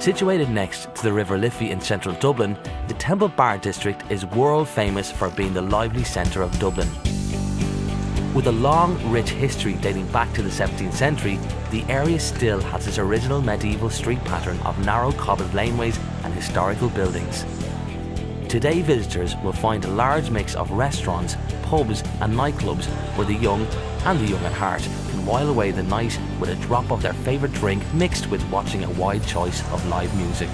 Situated next to the River Liffey in central Dublin, the Temple Bar district is world famous for being the lively centre of Dublin. With a long, rich history dating back to the 17th century, the area still has its original medieval street pattern of narrow cobbled laneways and historical buildings. Today, visitors will find a large mix of restaurants, pubs, and nightclubs where the young and the young at heart can while away the night with a drop of their favourite drink mixed with watching a wide choice of live music.